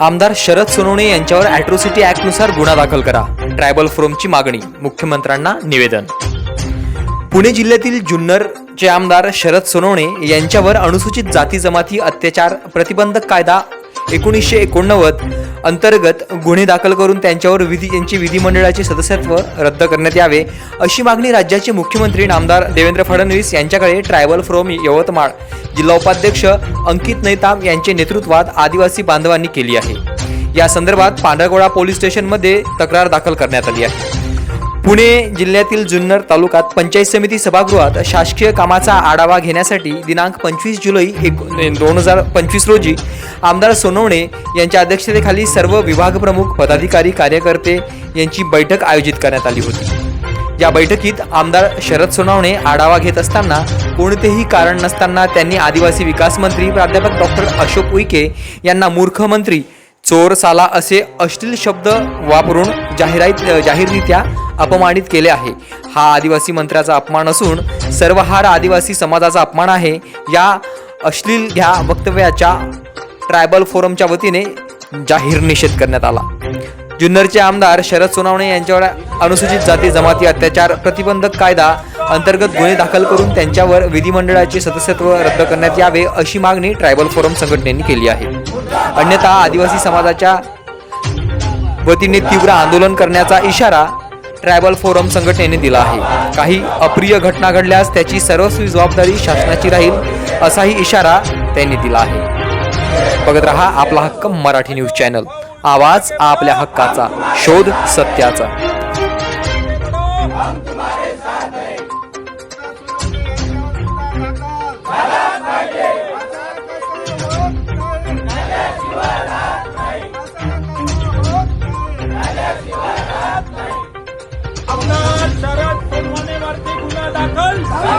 आमदार शरद सोनवणे यांच्यावर ॲट्रोसिटी ॲक्टनुसार गुन्हा दाखल करा. ट्रायबल फोरमची मागणी मुख्यमंत्र्यांना निवेदन. पुणे जिल्ह्यातील जुन्नरचे आमदार शरद सोनवणे यांच्यावर अनुसूचित जाती जमाती अत्याचार प्रतिबंधक कायदा एकोणीसशे एकोणनव्वद अंतर्गत गुन्हे दाखल करून त्यांच्यावर विधी यांचे विधिमंडळाचे सदस्यत्व रद्द करण्यात यावे अशी मागणी राज्याचे मुख्यमंत्री नामदार देवेंद्र फडणवीस यांच्याकडे ट्रायबल फ्रोम यवतमाळ जिल्हा उपाध्यक्ष अंकित नैताम यांचे नेतृत्वात आदिवासी बांधवांनी केली आहे. या संदर्भात पांढरगोळा पोलीस स्टेशनमध्ये तक्रार दाखल करण्यात आली आहे. पुणे जिल्ह्यातील जुन्नर तालुक्यात पंचायत समिती सभागृहात शासकीय कामाचा आढावा घेण्यासाठी दिनांक पंचवीस जुलै एक दोन हजार पंचवीस रोजी आमदार सोनवणे यांच्या अध्यक्षतेखाली सर्व विभाग प्रमुख पदाधिकारी कार्यकर्ते यांची बैठक आयोजित करण्यात आली होती. या बैठकीत आमदार शरद सोनवणे आढावा घेत असताना कोणतेही कारण नसताना त्यांनी आदिवासी विकास मंत्री प्राध्यापक डॉक्टर अशोक उईके यांना मूर्ख मंत्री चोर साला असे अश्लील शब्द वापरून जाहिरात जाहीररित्या अपमानित केले आहे. हा आदिवासी मंत्र्याचा अपमान असून सर्वहार आदिवासी समाजाचा अपमान आहे. या अश्लील ह्या वक्तव्याच्या ट्रायबल फोरमच्या वतीने जाहीर निषेध करण्यात आला. जुन्नरचे आमदार शरद सोनावणे यांच्यावर अनुसूचित जाती जमाती अत्याचार प्रतिबंधक कायदा अंतर्गत गुन्हे दाखल करून त्यांच्यावर विधिमंडळाचे सदस्यत्व रद्द करण्यात यावे अशी मागणी ट्रायबल फोरम संघटनेने केली आहे. अन्यथा आदिवासी समाजाच्या वतीने तीव्र आंदोलन करण्याचा इशारा ट्रायबल फोरम संघटनेने दिला आहे. काही अप्रिय घटना घडल्यास त्याची सर्वस्वी जबाबदारी शासनाची राहील असाही इशारा त्यांनी दिला आहे. बघत रहा आपला हक्क मराठी न्यूज चॅनल. आवाज आपल्या हक्काचा शोध सत्याचा. 나와.